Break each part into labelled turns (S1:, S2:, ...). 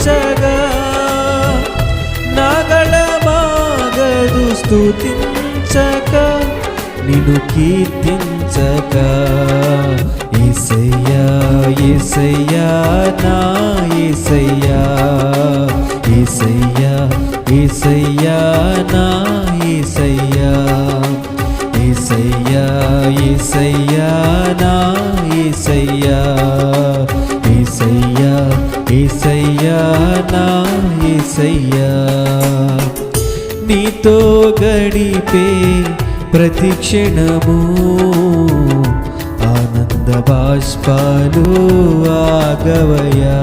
S1: యోచించగా నాగళమాగదు స్తుతించక నిను కీర్తించక. ఇసయ్యా ఇసయ్యా నా ఇసయ్యా ఇసయ్యా ఇసయ్యా నా నా ఏసయ్యా. నీతో గడిపే ప్రతి క్షణము ఆనంద బాష్పాలు ఆగవయా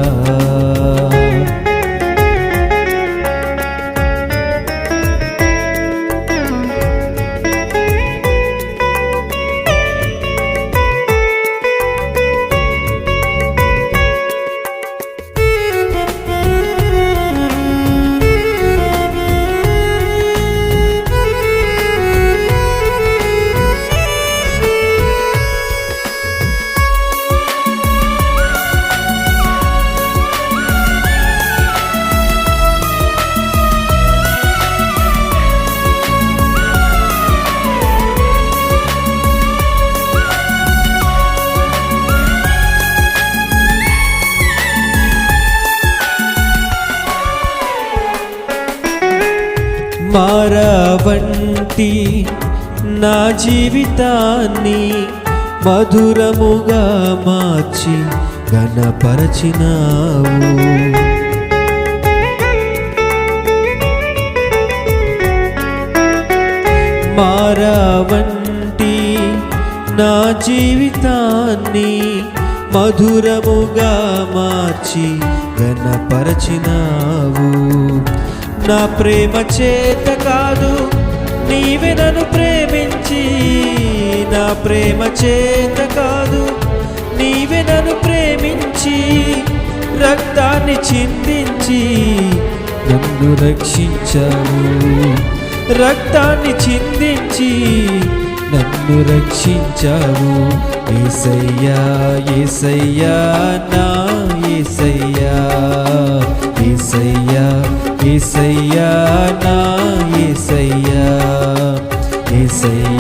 S1: మారవంటి నా జీవితాన్ని మధురముగా మార్చి ఘనపరచినావు. మారవంటి నా జీవితాన్ని మధురముగా మార్చి ఘనపరచినావు. నా ప్రేమ చేత కాదు నీవే నన్ను ప్రేమించి. నా ప్రేమ చేత కాదు నీవే నన్ను ప్రేమించి. రక్తాన్ని చిందించి నన్ను రక్షించావు. రక్తాన్ని చిందించి నన్ను రక్షించావు. ఏసయ్యా ఏసయ్యా నా ఏసయ్యా ఏసయ్యా. ఏసయ్యా నా ఏసయ్యా ఏసయ్యా.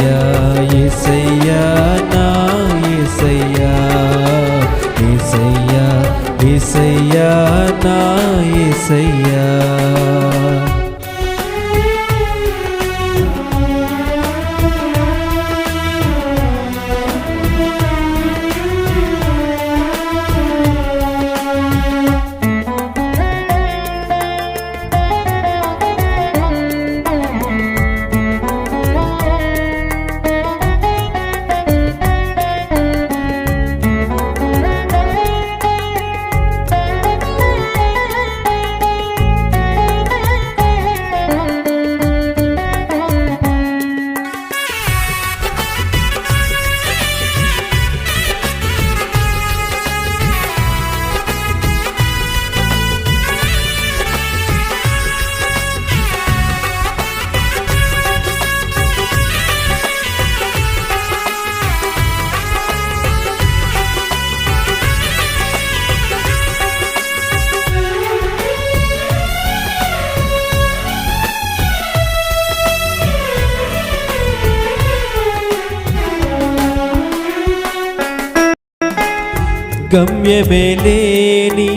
S1: గమ్యమే లేని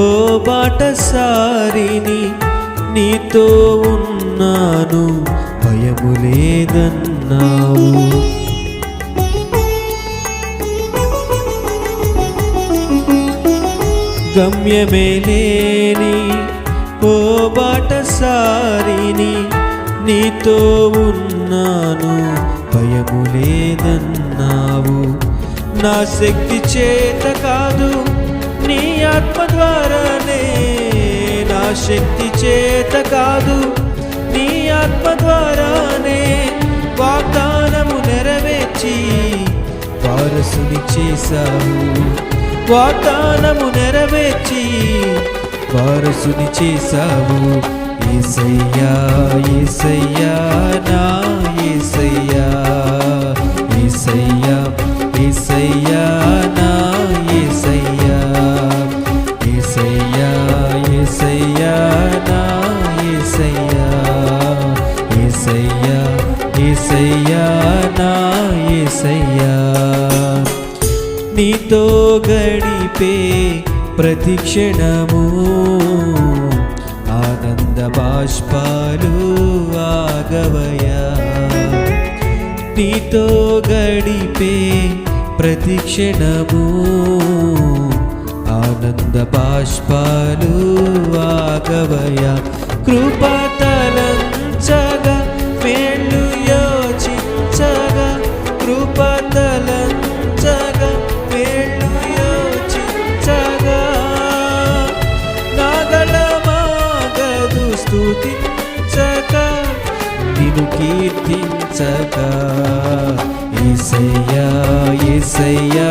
S1: ఓ బాటసారిని నీతో ఉన్నాను. భయము లేదన్నావు. గమ్యమే లేని ఓ బాటసారిని నీతో ఉన్నాను. భయము లేదన్నావు. నా శక్తి చేత కాదు నీ ఆత్మ ద్వారానే నా శక్తి చేత కాదు. నీ ఆత్మ ద్వారానే వాగ్దానము నెరవేర్చి వారసుని చేశావు. వాగ్దానము నెరవేర్చి వారసుని చేశావు. ఏసయ్యా ఏసయ్యా నా ఏసయ్యా ఏసయ్యా. ఏసయ్యా నా ఏసయ్యా. ఏసయ్యా ఏసయ్యా నా ఏసయ్యా. ఏసయ్యా ఏసయ్యా నా ఏసయ్యా. నీతో గడిపే ప్రతి క్షణము ఆనంద బాష్పాలు ఆగవయా నీతో గడిపే ప్రతి క్షణము ఆనంద బాష్పాలు ఆగవయ కృపతలంచగా మేళ్ళు యోచించగా కృపతలంచగా మేళ్ళు యోచించగా. నాగళమాగదు స్తుతించక నిన్ను కీర్తించక ఏసయ్యా ఏసయ్యా